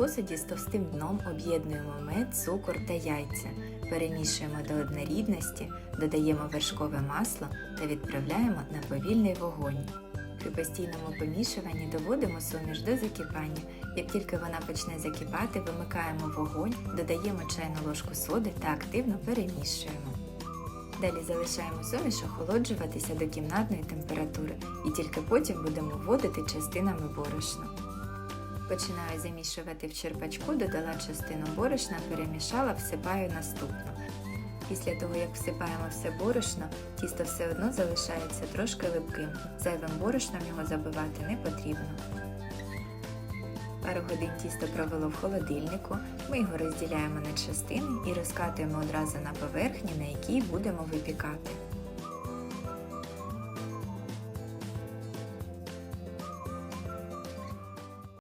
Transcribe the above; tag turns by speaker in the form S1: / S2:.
S1: посуді з товстим дном об'єднуємо мед, цукор та яйця, перемішуємо до однорідності, додаємо вершкове масло та відправляємо на повільний вогонь. При постійному помішуванні доводимо суміш до закипання. Як тільки вона почне закипати, вимикаємо вогонь, додаємо чайну ложку соди та активно перемішуємо. Далі залишаємо суміш охолоджуватися до кімнатної температури і тільки потім будемо вводити частинами борошна. Починаю замішувати в черпачку, додала частину борошна, перемішала, всипаю наступну. Після того, як всипаємо все борошно, тісто все одно залишається трошки липким. Зайвим борошном його забивати не потрібно. Пару годин тісто провело в холодильнику, ми його розділяємо на частини і розкатуємо одразу на поверхні, на якій будемо випікати.